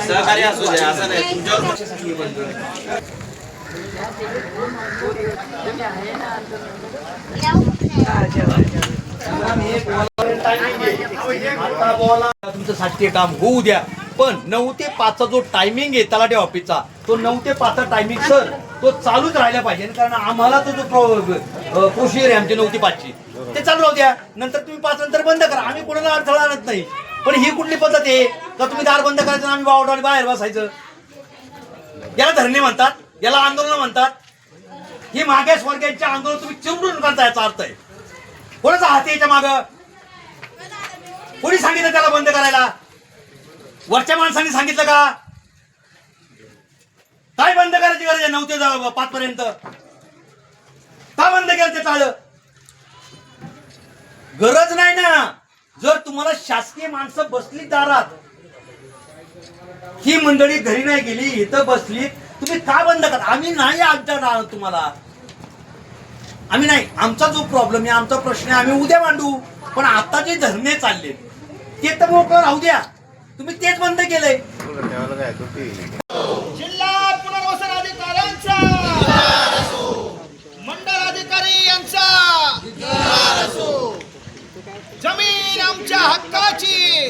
सहकार्य असू द्या असं नाही. तुमच्यावर तुमचं सातशे काम होऊ द्या. पण नऊ ते पाचचा जो टायमिंग आहे तलाठी ऑफिसचा तो नऊ ते पाचचा टायमिंग सर तो चालूच राहिला पाहिजे. कारण आम्हाला तो जो प्रोसिजर आहे आमची नऊ ते पाचची ते चालू राहू द्या. नंतर तुम्ही पाच नंतर बंद करा. आम्ही कोणाला अडथळा आणत नाही. पण ही कुठली पद्धत आहे? का तुम्ही दार बंद करायचं आम्ही वावडाने बाहेर बसायचं? याला धरणे म्हणतात याला आंदोलन म्हणतात. ही मागास वर्गांचे आंदोलन तुम्ही चिमडून करता याचा अर्थ आहे. कोणाचा हात याच्या मागं? कोणी सांगितलं त्याला बंद करायला? वरच्या माणसांनी सांगितलं का? काय बंद करायची गरज आहे नऊ ते पाच पर्यंत का बंद केलं ते चालं गरज नाही ना. जर तुम्हाला शासकीय माणसं बसली दारात ही मंडळी घरी नाही गेली इथं बसली तुम्ही का बंद करा आम्ही नाही आमच्या तुम्हाला. आम्ही नाही. आमचा जो प्रॉब्लेम आहे आमचा प्रश्न आहे आम्ही उद्या मांडू. पण आता जे धरणे चालले ते तर मोकळं राहू द्या. तुम्ही तेच बंद केलंय. जिल्हा पुनर्वसन अधिकाऱ्यांचा. मंडळ अधिकारी यांचा. जमीन आमच्या हक्काची.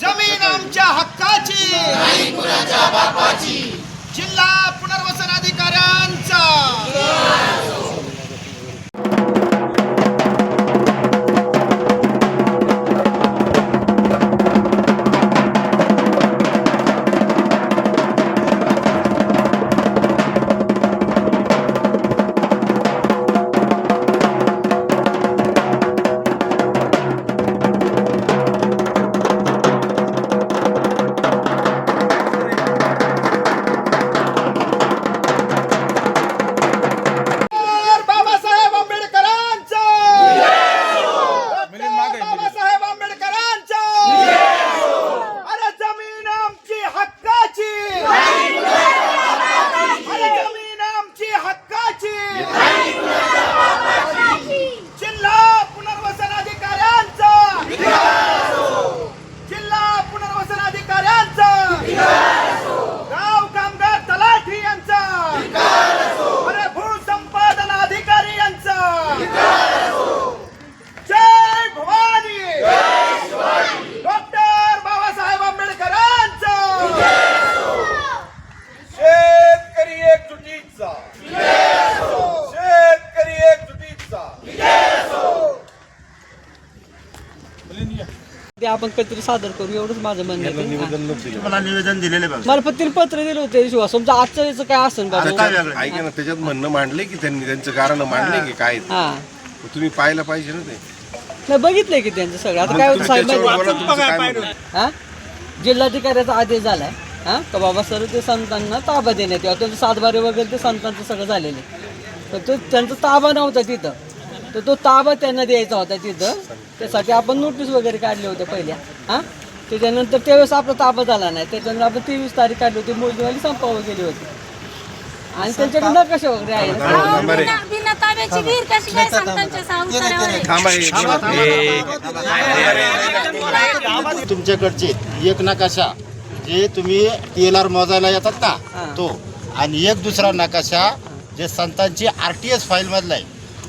जमीन आमच्या हक्काची. जिल्हा पुनर्वसन अधिकाऱ्यांचा. आपण कधीतरी सादर करू एवढंच माझं म्हणणं आहे मला निवेदन दिलेले बघा. मला तिने पत्र दिलं होते शिवा समजा आजचं याचं काय असेल आता बाबा काय वेगळं? ऐका ना त्याच्यात म्हणणं मांडले की त्यांनी त्यांचं कारण मांडले की काय ते. हा. तुम्ही पाहायला पाहिजे ना ते. नाही बघितलंय की त्यांचं सगळं. आता काय होतं साहेब त्याच्यावर माहिती? बोला, तुमचं काय म्हणणं. हा? जिल्हाधिकाऱ्याचा आदेश झालाय. हा? का बाबा सर ते संतांना ताबा देण्यात यावं. त्यांचं सातबारे वगैरे ते संतांचं सगळं झालेलं आहे. तर तो त्यांचा ताबा नव्हता तिथं. तर तो ताबा त्यांना द्यायचा होता तिथं. त्यासाठी आपण नोटीस वगैरे काढले होते पहिल्या हा? त्याच्यानंतर त्यावेळेस आपला ताबा झाला नाही. त्याच्यानंतर आपण तेवीस तारीख काढली होती. मोजणीवाली संपावर गेली होती. आणि त्यांच्याकडे नकाशा वगैरे आहे अहो, बिना बिना ताब्याची विहीर कशी काय सांगतांच्या उत्तरावर आहे? थांबा हे- तुमच्याकडचे एक नकाशा. जे तुम्ही टी आर मोजायला येतात. का तो. आणि एक दुसरा नकाशा जे संतांची आर टी एस फाईल मधला आहे.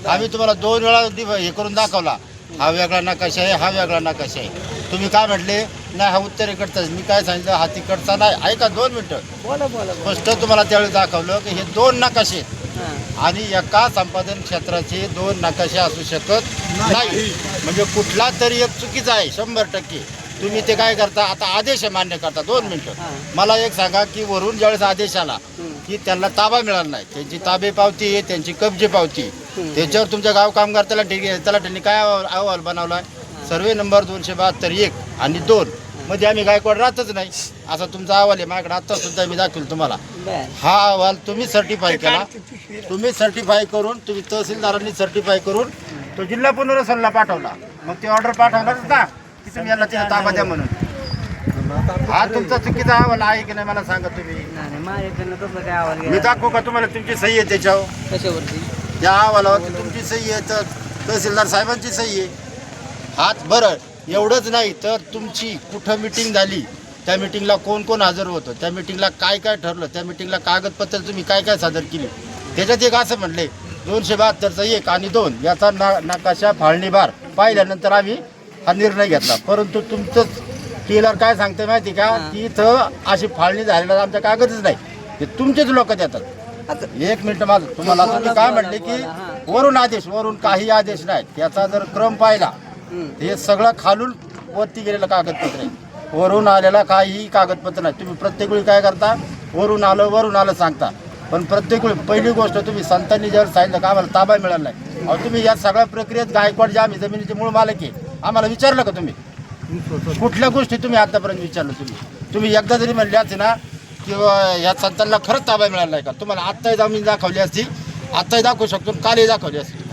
आम्ही तुम्हाला दोन वेळा दि- हे करून दाखवला. हा वेगळा नकाशा आहे हा वेगळा नकाशा आहे. तुम्ही काय म्हटले? नाही हा उत्तरेकडचाच मी काय सांगितलं? हा तिकडचा नाही. ऐका दोन मिनटं. बोला बोला बोला. स्पष्ट तुम्हाला त्यावेळी दाखवलं की हे दोन नकाशे आहेत. हा. आणि एका संपादन क्षेत्राचे दोन नकाशे असू शकत नाही. म्हणजे कुठला तरी एक चुकीचा आहे शंभर टक्के. तुम्ही ते काय करता? आता आदेश मान्य करता. दोन हा. मिनिटं मला एक सांगा की वरून ज्यावेळेस आदेश आला की त्यांना ताबा मिळाला नाही. त्यांची ताबे पावती आहे त्यांची कब्जे पावती त्याच्यावर तुमच्या गाव कामगार त्याला त्याला त्यांनी काय अहवाल अहवाल बनवला सर्वे नंबर दोनशे बहात्तर एक आणि दोन. मध्ये आम्ही गायकवाड राहतच नाही. असा तुमचा अहवाल आहे. माझ्याकडे आता सुद्धा मी दाखवेल तुम्हाला. हा अहवाल तुम्ही सर्टिफाय केला तुम्ही सर्टिफाय करून तुम्ही तहसीलदारांनी सर्टिफाय करून तो जिल्हा पुनर्वसनला पाठवला. मग ते ऑर्डर पाठवला ना की तुम्ही याला तिथे ताबा द्या म्हणून. हा तुमचा चुकीचा अहवाल आहे की नाही मला सांगा तुम्ही. नाही नाही माझ्याकडनं तसं काय आवाज मी दाखवू का तुम्हाला तुमची सही आहे त्याच्यावर? कशावरती? त्या अहवालावरती तुमची सही आहे तर तहसीलदार साहेबांची सही आहे. हात बरं एवढंच नाही तर तुमची कुठं मिटिंग झाली त्या मिटिंगला कोण कोण हजर होतं त्या मिटिंगला काय काय ठरलं त्या मिटिंगला कागदपत्र तुम्ही काय काय सादर केली? त्याच्यात एक असं म्हणले दोनशे बहात्तरचा एक आणि दोन याचा ना नकाशा फाळणी बार पाहिल्यानंतर आम्ही हा निर्णय घेतला. परंतु तुमचंच केलर काय सांगते माहिती का? की इथं अशी फाळणी झालेला आमच्या कागदच नाही. ते तुमचेच लोक देतात. एक मिनिट माझं तुम्हाला काय म्हणले की वरून आदेश वरून काही आदेश नाही. त्याचा जर क्रम पाहिला हे सगळं खालून वरती गेलेलं कागदपत्र आहे. वरून आलेला काहीही कागदपत्र नाही. तुम्ही प्रत्येक वेळी काय करता? वरून आलं वरून आलं सांगता. पण प्रत्येक वेळी पहिली गोष्ट तुम्ही संतांनी जर सांगितलं का आम्हाला ताबा मिळाला नाही. तुम्ही या सगळ्या प्रक्रियेत गायकवाड जे आम्ही जमिनीचे मूळ मालक आहे आम्हाला विचारलं का तुम्ही? कुठल्या गोष्टी तुम्ही आतापर्यंत विचारलं तुम्ही? तुम्ही एकदा जरी म्हणले असते ना किंवा या संतांना खरंच ताबा मिळाला नाही का? तुम्हाला आत्ताही आम्ही दाखवली असती आत्ताही दाखवू शकतो कालही दाखवली असती.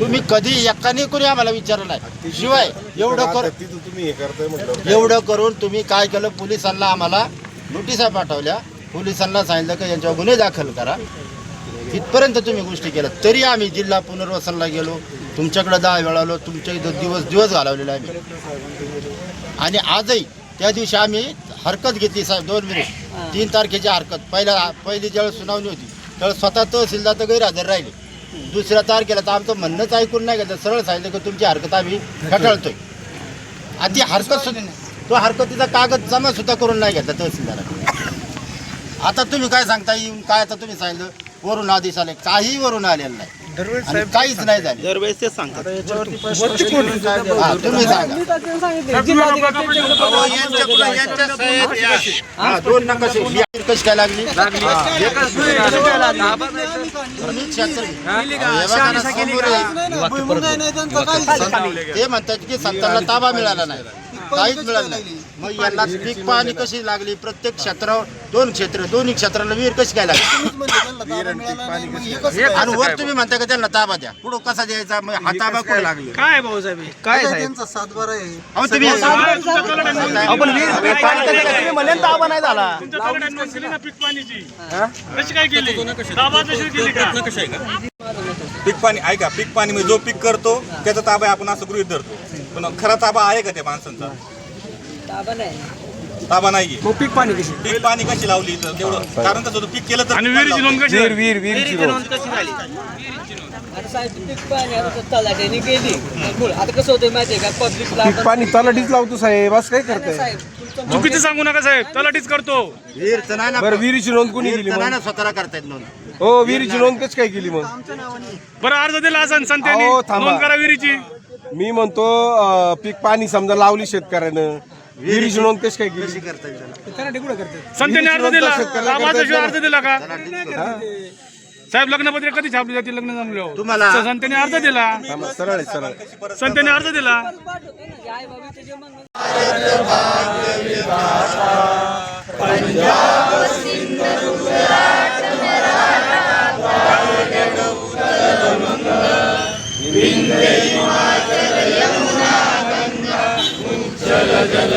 तुम्ही कधी एकाने कोणी आम्हाला विचारलं नाही. शिवाय एवढं कर तिथं तुम्ही हे करताय म्हटलं एवढं करून तुम्ही काय केलं? पोलिसांना आम्हाला नोटिसा पाठवल्या. पोलिसांना सांगितलं की यांच्यावर गुन्हे दाखल करा. इथपर्यंत तुम्ही गोष्टी केल्या. तरी आम्ही जिल्हा पुनर्वसनला गेलो. तुमच्याकडे दहा वेळा आलो तुमच्या इथं दिवस दिवस घालवलेला आम्ही. आणि आजही त्या दिवशी आम्ही हरकत घेतली साहेब दोन मिनिट तीन तारखेची हरकत. पहिल्या पहिली ज्यावेळेस सुनावणी होती. त्यावेळेस स्वतः तहसीलदार तर गैरहजर राहिले. दुसऱ्या तारखेला तर आमचं म्हणणंच ऐकून नाही घेतलं. सरळ सांगितलं की तुमची हरकत आम्ही खटाळतोय आणि ती हरकत सुद्धा तो हरकतीचा कागद जमा सुद्धा करून नाही घेतला तहसीलदाराने. आता तुम्ही काय सांगता येऊन काय आता तुम्ही सांगितलं? वरून आदेश आले. काही वरून आलेलं नाही. आणि काहीच नाही झाले दरवेळेस तेच सांगतात हा, तुम्ही सांगा हा, दोन नकाशे ही कशी काय लागली हे समोर आहे. ते म्हणतात की सत्ताला ताबा मिळाला नाही काहीच मिळालं नाही. मग यांना पीक पाणी कशी लागली? प्रत्येक क्षेत्रावर दोन क्षेत्र दोन्ही क्षेत्राला विहीर कशी काय लागली? आणि वर तुम्ही म्हणता का त्यांना ताबा द्या? पुढं कसा द्यायचा? मग हा ताबा कुठे लागली? काय भाऊसाहेब काय साहेब? अहो तुम्ही पीक पाणी ऐका पीक पाणी म्हणजे जो पीक करतो त्याचा ताबा आहे, आपण असं गृहित धरतो. पण खरा ताबा आहे का त्या माणसांचा? ताबा नाही. ताबा नाहीये मग पीक पाणी कशी? पीक पाणी कशी लावली तर तेवढं कारण तसं पीक केलं तर आणि पीक विहिरीची नोंद. कशी विहीर विहीर नोंद. कशी झाली? आता साहेब पीक पाणी आता तलाट्याने गेली आता कसं होतं माहितीये का? पब्लिकला आपण- पाणी तलाठीच लावतो साहेब असं काय करताय? चुकीचं सांगू नका साहेब तलाठीच करतो. विहीरचं नाही ना बरं विहिरीची नोंद कोणी केली नाही मग? ना स्वतःला करतायत नोंद. हो विहिरीची नोंद कशी काय केली मग? बरं अर्ज दिला असं संत्यांनी अहो, थांबा. नोंद करा विहिरीची. मी म्हणतो अं, पीक पाणी समजा लावली शेतकऱ्यानं विहिरीची नोंद कशी काय केली संत्यांनी अर्ज दिला. अर्ज दिला का? साहेब लग्नपत्रे कधी छापली जाते लग्न जमल्यावर तुम्हाला- संत्यांनी अर्ज दिला. थांबा, सरळ आहे सरळ आहे. संत्यांनी अर्ज दिला. बाबाचं